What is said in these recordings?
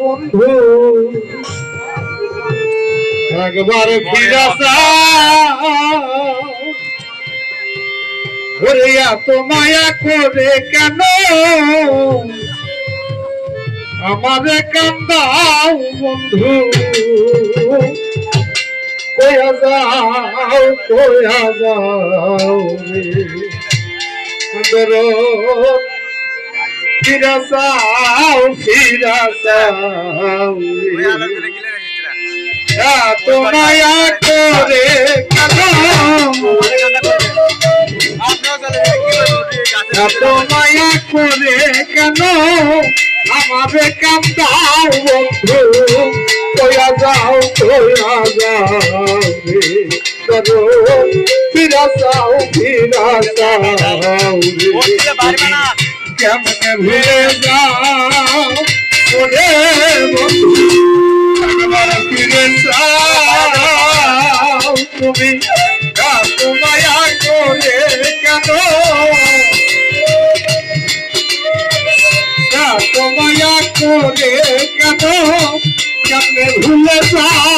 বন্ধু। একবার ফিরে ওরে এত মায়া করে কেন? আমারে কান্দাও বন্ধু। কয়া যাও কয়া যাও দরদ ফিরা যাও ফিরা যাও। এত মায়া করে এত মায়া করে কেন আমারে কান্দাও বন্ধু। কয়া যাও কয়া যাও করো ফিরা যাও ফিরা যাও রে কেমনে ভুলে যাও? ওরে বন্ধু একবার ফিরে তুমি মায়া করে কেন? মায়া করে কেন? কেমনে ভুলে যাও?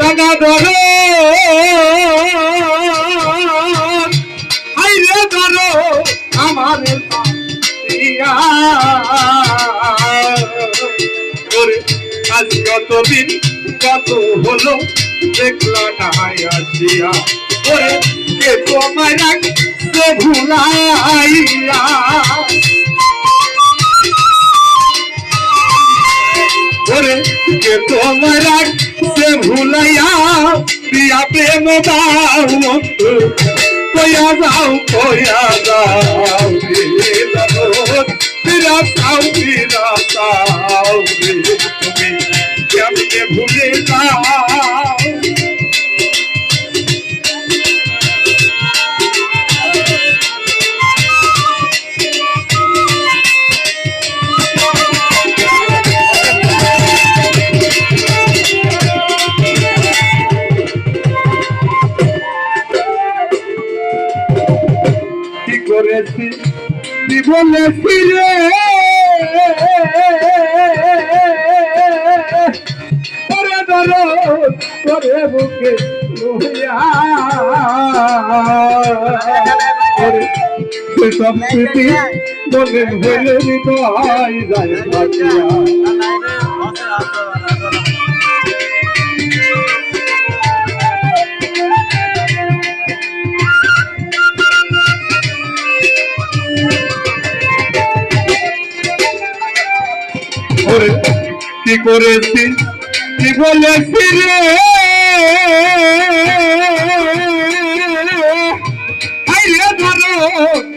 টাকা ধরো। হাইরে ধরো আমার আজ কতদিন কত হলো, দেখলা না আসিয়া ওরে, কে তোমায় রাখছে ভুলাইয়া। ওরে, কে তোমার সে ভুলাইয়া প্রিয়া প্রেম দাও কয়া যাও কয়া যাও প্রিয়া যাও ফিরা যাও করেছি কি বলেছি রে করে ধরো করে বুকে সেসব স্মৃতি মনে হলে হৃদয় যায় ভাটিয়া করে কি করেছি? কি বলেছি রে? আইরে ধরো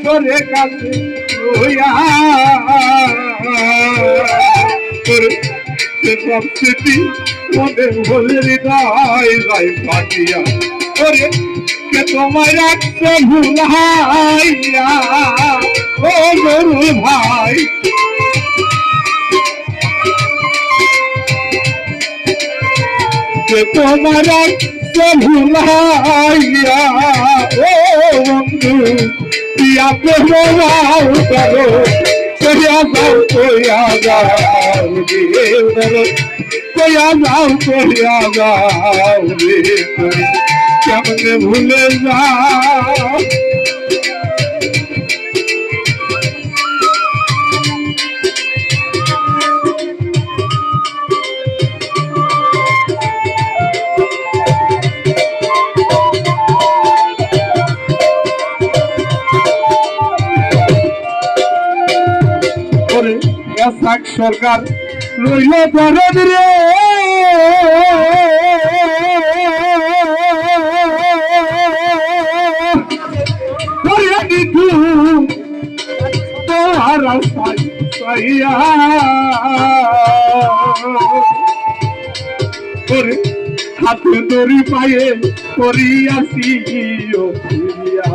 তোরে কে তোমার রাখতে ভুলাইয়া ও গরু ভাই যে তোমার কে ভুলাইয়া ও বন্ধু, ইয়া প্রেমাও করো কইয়া যাও কইয়া যাও রে বলো কইয়া যাও কইয়া যাও রে ভুলে যাও? সরকার রইল দরদ রে। হাতে দড়ি পায়ে করিয়াছি ও প্রিয়া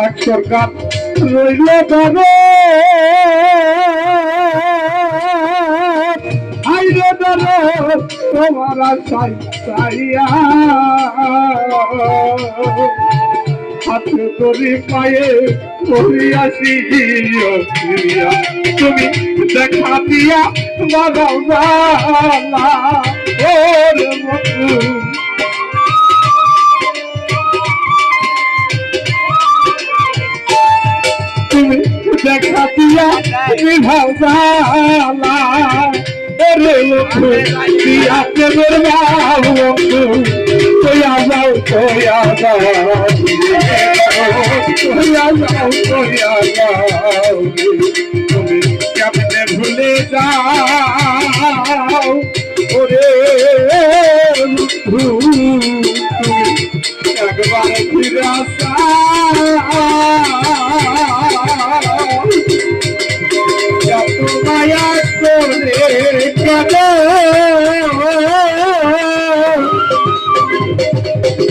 কাসাক সরকার রইল ধরে আইরে ধরে তোমার আশাই চাইয়া। হাতে ধরে পায়ে করিয়াছি ও তুমি দেখা দিয়া বাগাও ওরে মতো জালা ওরে লোকু দিয়া প্রেমের বাবু কইয়া যাও কইয়া যাও কইয়া যাও কইয়া যাও তুমি কেমনে ভুলে যাও